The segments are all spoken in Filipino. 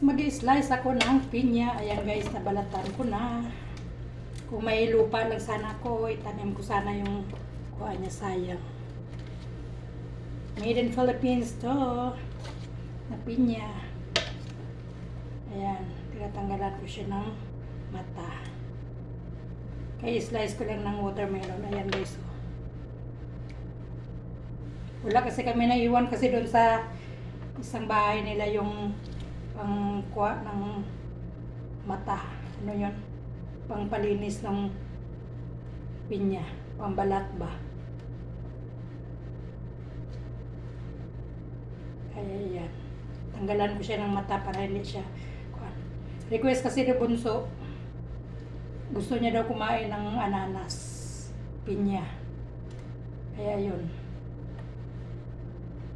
mag-slice ako ng pinya. Ayan guys, nabalatan ko na. Kung may lupa lang sana ako, itanim ko sana yung kuha niya sayang. Made in Philippines to. Na pinya. Ayan, tinatanggalan ko siya ng mata. Kaya slice ko lang ng watermelon. Ayan guys. oh. Wala kasi kami naiwan kasi doon sa isang bahay nila yung pang kuha ng mata. Ano yun? Pangpalinis ng pinya. Pambalat ba? Kaya yan. Tanggalan ko siya ng mata para hindi siya kuha. Request kasi ni Bunso. Gusto niya daw kumain ng ananas. Pinya. Kaya yun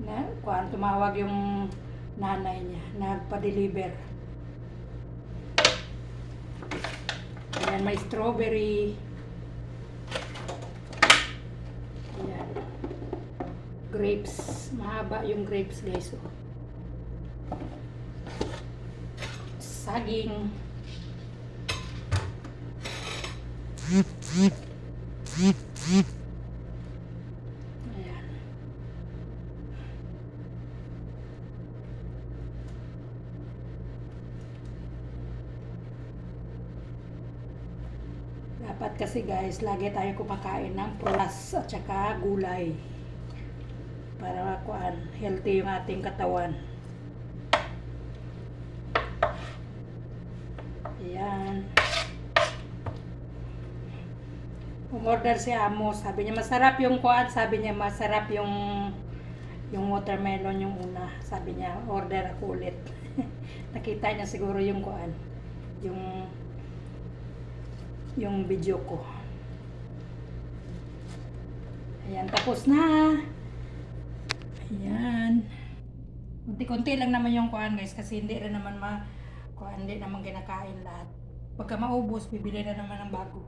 na kuan tumawag yung nanay niya nagpa-deliver. Ayan may strawberry. Ayan. Grapes mahaba yung grapes guys oh. saging. ayan Dapat kasi guys, lagi tayo kumakain ng prutas at saka gulay. Para kuan, healthy yung ating katawan. Ayan. Umorder si Amo, sabi niya masarap yung kuan, sabi niya masarap yung yung watermelon yung una. Sabi niya, order ako ulit. Nakita niya siguro yung kuan, yung yung video ko. Ayan, tapos na. Ayan. Kunti-kunti lang naman yung kuan guys kasi hindi rin naman ma kuan hindi naman kinakain lahat. Pagka maubos, bibili na naman ng bago.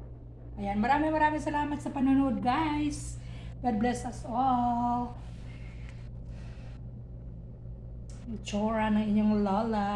Ayan, maraming maraming salamat sa panonood guys. God bless us all. Itsura ng inyong lola.